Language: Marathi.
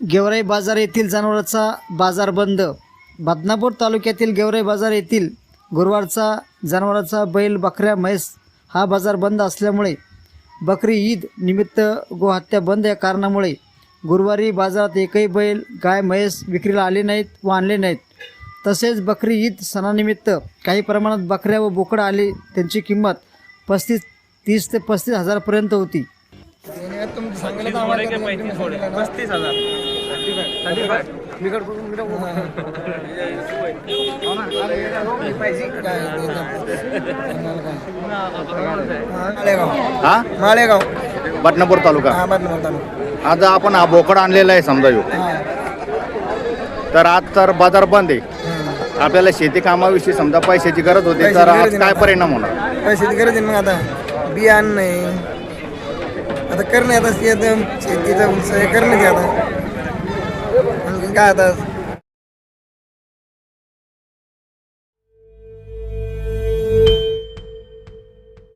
गेवराई बाजार येथील जनावरांचा बाजार बंद. बदनापूर तालुक्यातील गेवराई बाजार येथील गुरुवारचा जनावरांचा बैल बकऱ्या म्हैस हा बाजार बंद असल्यामुळे बकरी ईद निमित्त गोहत्या बंद. या कारणामुळे गुरुवारी बाजारात एकही बैल गाय म्हैस विक्रीला आले नाहीत व आणले नाहीत. तसेच बकरी ईद सणानिमित्त काही प्रमाणात बकऱ्या व बोकडं आले. त्यांची किंमत पस्तीस तीस ते पस्तीस हजारपर्यंत होती. पस्तीस हजार. हा? माळेगाव. बटनापूर तालुका. हा बदनापूर तालुका. आज आपण हा बोकड आणलेला आहे समजा ह्यो. तर आज तर बाजार बंद आहे. आपल्याला शेती कामाविषयी समजा पैशाची गरज होती तर आज काय. परिणाम होणार? पैशाची गरज आहे मग आता. बियाण नाही. आता करणे आता शेत शेतीचं हे करणे आता आणखी काय आता?